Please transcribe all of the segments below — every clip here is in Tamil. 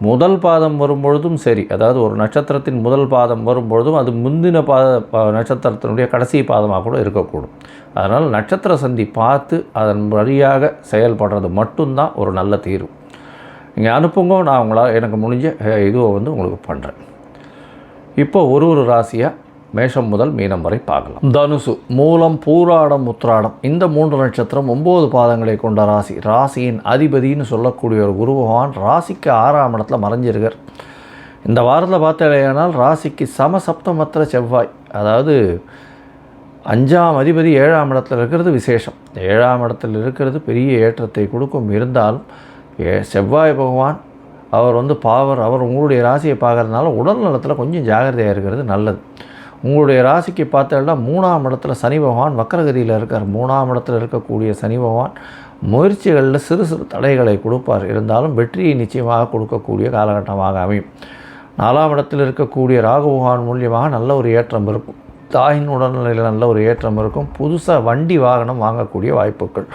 முதல் பாதம் வரும்பொழுதும் சரி. அதாவது ஒரு நட்சத்திரத்தின் முதல் பாதம் வரும்பொழுதும் அது முந்தின பாத நட்சத்திரத்தினுடைய கடைசி பாதமாக கூட இருக்கக்கூடும். அதனால் நட்சத்திர சந்தி பார்த்து அதன் வழியாக செயல்படுறது மட்டும்தான் ஒரு நல்ல தீர்வு. நீங்கள் அனுப்புங்க நான் உங்களால் எனக்கு முடிஞ்ச இதுவை வந்து உங்களுக்கு பண்ணுறேன் இப்போ ஒரு ஒரு ராசியாக மேஷம் முதல் மீனம் வரை பார்க்கலாம். தனுசு மூலம் பூராடம் உத்ராடம் இந்த மூன்று நட்சத்திரம் ஒம்பது பாதங்களை கொண்ட ராசி. ராசியின் அதிபதின்னு சொல்லக்கூடிய ஒரு குரு பகவான் ராசிக்கு ஆறாம் இடத்துல மறைஞ்சிருக்கார். இந்த வாரத்தில் பார்த்தீங்கன்னா ராசிக்கு சமசப்தமத்திர செவ்வாய் அதாவது அஞ்சாம் அதிபதி ஏழாம் இடத்துல இருக்கிறது விசேஷம். ஏழாம் இடத்தில் இருக்கிறது பெரிய ஏற்றத்தை கொடுக்கும். இருந்தாலும் ஏ செவ்வாய் பகவான் அவர் வந்து பாவர் அவர் உங்களுடைய ராசியை பார்க்கறதுனால உடல் நலத்தில் கொஞ்சம் ஜாகிரதையாக இருக்கிறது நல்லது. உங்களுடைய ராசிக்கு பார்த்தோம்னா மூணாம் இடத்துல சனி பகவான் வக்கரகதியில் இருக்கார். மூணாம் இடத்துல இருக்கக்கூடிய சனி பகவான் முயற்சிகளில் சிறு சிறு தடைகளை கொடுப்பார். இருந்தாலும் வெற்றியை நிச்சயமாக கொடுக்கக்கூடிய காலகட்டமாக அமையும். நாலாம் இடத்தில் இருக்கக்கூடிய ராகு பகவான் மூலியமாக நல்ல ஒரு ஏற்றம் இருக்கும். தாயின் உடல்நிலையில் நல்ல ஒரு ஏற்றம் இருக்கும். புதுசாக வண்டி வாகனம் வாங்கக்கூடிய வாய்ப்புகள்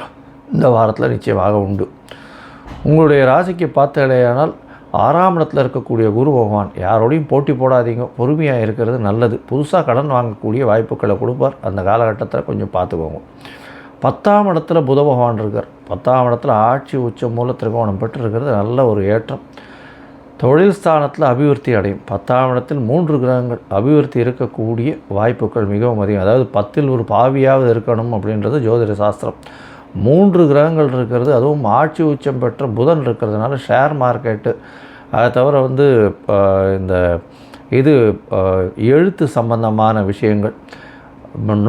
இந்த வாரத்தில் நிச்சயமாக உண்டு. உங்களுடைய ராசிக்கு பார்த்தடையானால் ஆறாம் இடத்துல இருக்கக்கூடிய குரு பகவான் யாரோடையும் போட்டி போடாதீங்க. பொறுமையாக இருக்கிறது நல்லது. புதுசாக கடன் வாங்கக்கூடிய வாய்ப்புகளை கொடுப்பார். அந்த காலகட்டத்தில் கொஞ்சம் பார்த்துக்கோங்க. பத்தாம் இடத்துல புத பகவான் இருக்கார். பத்தாம் இடத்துல ஆட்சி உச்ச மூல திருகோணம் பெற்று இருக்கிறது நல்ல ஒரு ஏற்றம். தொழில் ஸ்தானத்தில் அபிவிருத்தி அடையும். பத்தாம் இடத்தில் மூன்று கிரகங்கள் அபிவிருத்தி இருக்கக்கூடிய வாய்ப்புகள் மிகவும் அதிகம். அதாவது பத்தில் ஒரு பாவியாவது இருக்கணும் அப்படின்றது ஜோதிட சாஸ்திரம். மூன்று கிரகங்கள் இருக்கிறது அதுவும் ஆட்சி உச்சம் பெற்ற புதன் இருக்கிறதுனால ஷேர் மார்க்கெட்டு அதை தவிர வந்து இந்த இது எழுத்து சம்பந்தமான விஷயங்கள்.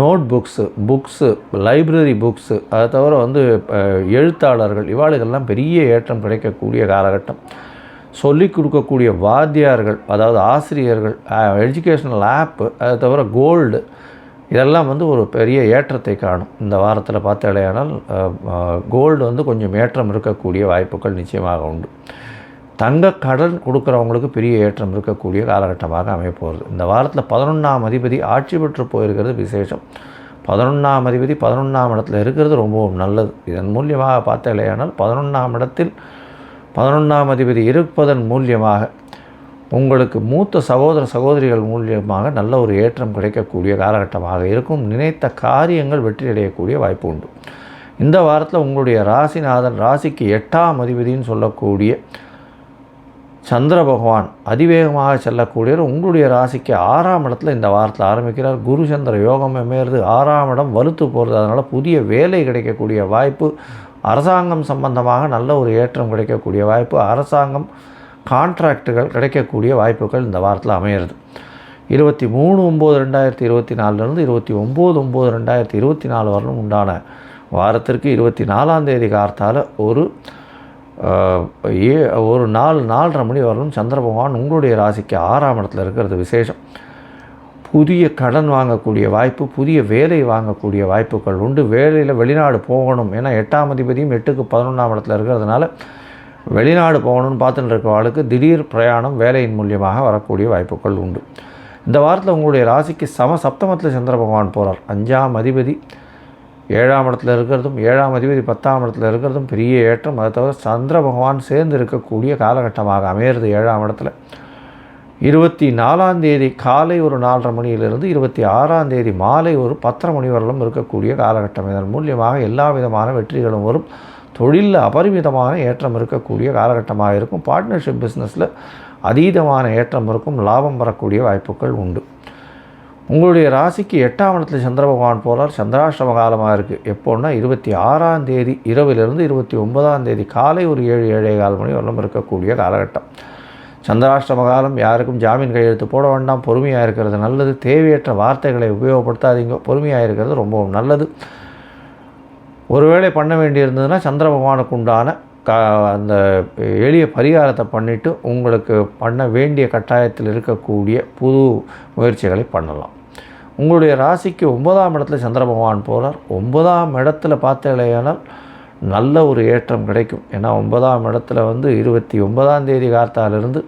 Note books books library books அதை தவிர வந்து எழுத்தாளர்கள் இவாளுகள்லாம் பெரிய ஏற்றம் கிடைக்கக்கூடிய காலகட்டம். சொல்லிக் கொடுக்கக்கூடிய வாத்தியார்கள் அதாவது ஆசிரியர்கள் எஜுகேஷ்னல் ஆப்பு அதை தவிர கோல்டு இதெல்லாம் வந்து ஒரு பெரிய ஏற்றத்தை காணும். இந்த வாரத்தில் பார்த்தாலேயானால் கோல்டு வந்து கொஞ்சம் ஏற்றம் இருக்கக்கூடிய வாய்ப்புகள் நிச்சயமாக உண்டு. தங்க கடன் கொடுக்குறவங்களுக்கு பெரிய ஏற்றம் இருக்கக்கூடிய காலகட்டமாக அமையப்போகிறது இந்த வாரத்தில் பதினொன்றாம் அதிபதி ஆட்சி பெற்று போயிருக்கிறது விசேஷம். பதினொன்றாம் அதிபதி பதினொன்றாம் இடத்துல இருக்கிறது ரொம்பவும் நல்லது. இதன் மூலியமாக பார்த்தாலேயானால் பதினொன்றாம் இடத்தில் பதினொன்றாம் அதிபதி இருப்பதன் மூலியமாக உங்களுக்கு மூத்த சகோதர சகோதரிகள் மூலியமாக நல்ல ஒரு ஏற்றம் கிடைக்கக்கூடிய காலகட்டமாக இருக்கும். நினைத்த காரியங்கள் வெற்றி அடையக்கூடிய வாய்ப்பு உண்டு. இந்த வாரத்தில் உங்களுடைய ராசிநாதன் ராசிக்கு எட்டாம் அதிபதினு சொல்லக்கூடிய சந்திர பகவான் அதிவேகமாக செல்லக்கூடியவர் உங்களுடைய ராசிக்கு ஆறாம் இடத்துல இந்த வாரத்தில் ஆரம்பிக்கிறார். குரு சந்திர யோகம் அமையிறது ஆறாம் இடம் வலுத்து போகிறது அதனால் புதிய வேலை கிடைக்கக்கூடிய வாய்ப்பு. அரசாங்கம் சம்பந்தமாக நல்ல ஒரு ஏற்றம் கிடைக்கக்கூடிய வாய்ப்பு. அரசாங்கம் கான்ட்ராக்டுகள் கிடைக்கக்கூடிய வாய்ப்புகள் இந்த வாரத்தில் அமையிறது. இருபத்தி மூணு ஒம்பது ரெண்டாயிரத்தி இருபத்தி நாலுலேருந்து இருபத்தி ஒம்பது ஒம்பது ரெண்டாயிரத்தி இருபத்தி நாலு வரலும் உண்டான வாரத்திற்கு இருபத்தி நாலாம் தேதி கார்த்தால ஒரு ஏ ஒரு நாலு நாலரை மணி வரலும் சந்திர பகவான் உங்களுடைய ராசிக்கு ஆறாம் இடத்துல இருக்கிறது விசேஷம். புதிய கடன் வாங்கக்கூடிய வாய்ப்பு புதிய வேலை வாங்கக்கூடிய வாய்ப்புகள் உண்டு. வேலையில் வெளிநாடு போகணும். ஏன்னா எட்டாம் அதிபதியும் எட்டுக்கு பதினொன்றாம் இடத்துல இருக்கிறதுனால வெளிநாடு போகணும்னு பார்த்துட்டு இருக்க ஆளுக்கு திடீர் பிரயாணம் வேலையின் மூலியமாக வரக்கூடிய வாய்ப்புகள் உண்டு. இந்த வாரத்தில் உங்களுடைய ராசிக்கு சம சப்தமத்தில் சந்திர பகவான் போகிறார் அஞ்சாம் அதிபதி ஏழாம் இடத்துல இருக்கிறதும் ஏழாம் அதிபதி பத்தாம் இடத்துல இருக்கிறதும் பெரிய ஏற்றம். அதை தவிர சந்திர பகவான் சேர்ந்து இருக்கக்கூடிய காலகட்டமாக அமையிறது ஏழாம் இடத்துல. இருபத்தி நாலாம் தேதி காலை ஒரு நாலரை மணியிலிருந்து இருபத்தி ஆறாம் தேதி மாலை ஒரு பத்தரை மணி வரலும் இருக்கக்கூடிய காலகட்டம். இதன் மூலியமாக எல்லா விதமான வெற்றிகளும் வரும். தொழிலில் அபரிமிதமான ஏற்றம் இருக்கக்கூடிய காலகட்டமாக இருக்கும். பார்ட்னர்ஷிப் பிஸ்னஸில் அதீதமான ஏற்றம் இருக்கும். லாபம் வரக்கூடிய வாய்ப்புகள் உண்டு. உங்களுடைய ராசிக்கு எட்டாம் இடத்துல சந்திர பகவான் போகிறார் சந்திராஷ்டம காலமாக இருக்குது எப்போன்னா இருபத்தி ஆறாம் தேதி இரவிலிருந்து இருபத்தி ஒன்பதாம் தேதி காலை ஒரு ஏழு ஏழே கால் மணி வரலும் இருக்கக்கூடிய காலகட்டம். சந்திராஷ்டம காலம் யாருக்கும் ஜாமீன் கையெழுத்து போட வேண்டாம். பொறுமையாக இருக்கிறது நல்லது. தேவையற்ற வார்த்தைகளை உபயோகப்படுத்தாதீங்க. பொறுமையாக இருக்கிறது ரொம்பவும் நல்லது. ஒருவேளை பண்ண வேண்டியிருந்ததுன்னா சந்திர பகவானுக்கு உண்டான க அந்த எளிய பரிகாரத்தை பண்ணிவிட்டு உங்களுக்கு பண்ண வேண்டிய கட்டாயத்தில் இருக்கக்கூடிய புது முயற்சிகளை பண்ணலாம். உங்களுடைய ராசிக்கு ஒன்பதாம் இடத்துல சந்திர பகவான் போகிறார் ஒன்பதாம் இடத்துல பார்த்தீங்களேனால் நல்ல ஒரு ஏற்றம் கிடைக்கும். ஏன்னா ஒன்பதாம் இடத்துல வந்து இருபத்தி ஒன்பதாம் தேதி கார்த்தாலிருந்து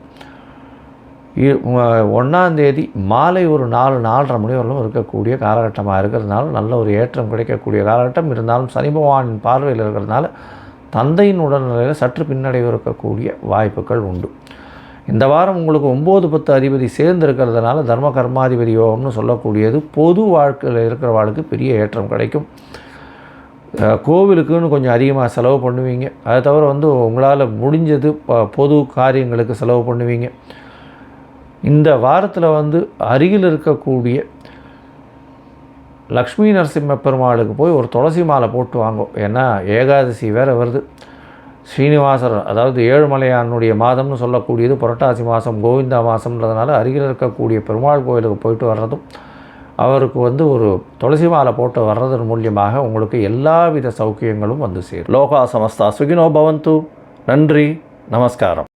ஒன்றாந்தேதி மாலை ஒரு நாலு நாலரை மணி வரலும் இருக்கக்கூடிய காலகட்டமாக இருக்கிறதுனால நல்ல ஒரு ஏற்றம் கிடைக்கக்கூடிய காலகட்டம். இருந்தாலும் சனி பகவானின் பார்வையில் இருக்கிறதுனால தந்தையின் உடல்நிலையில் சற்று பின்னடைவு இருக்கக்கூடிய வாய்ப்புகள் உண்டு. இந்த வாரம் உங்களுக்கு ஒம்பது பத்து அதிபதி சேர்ந்து இருக்கிறதுனால தர்ம கர்மாதிபதி யோகம்னு சொல்லக்கூடியது பொது வாழ்க்கையில் இருக்கிறவாளுக்கு பெரிய ஏற்றம் கிடைக்கும். கோவிலுக்குன்னு கொஞ்சம் அதிகமாக செலவு பண்ணுவீங்க. அதை தவிர வந்து உங்களால் முடிஞ்சது பொது காரியங்களுக்கு செலவு பண்ணுவீங்க. இந்த வாரத்தில் வந்து அருகில் இருக்கக்கூடிய லக்ஷ்மி நரசிம்ம பெருமாளுக்கு போய் ஒரு துளசி மாலை போட்டு வாங்கும் ஏன்னா ஏகாதசி வேறு வருது. ஸ்ரீனிவாசர் அதாவது ஏழுமலையானுடைய மாதம்னு சொல்லக்கூடியது புரட்டாசி மாதம் கோவிந்தா மாதம்ன்றதுனால அருகில் இருக்கக்கூடிய பெருமாள் கோயிலுக்கு போயிட்டு வர்றதும் அவருக்கு வந்து ஒரு துளசி மாலை போட்டு வர்றதன் மூலியமாக உங்களுக்கு எல்லாவித சௌக்கியங்களும் வந்து சேரும். லோகா சமஸ்தா சுகினோ பவந்து. நன்றி. நமஸ்காரம்.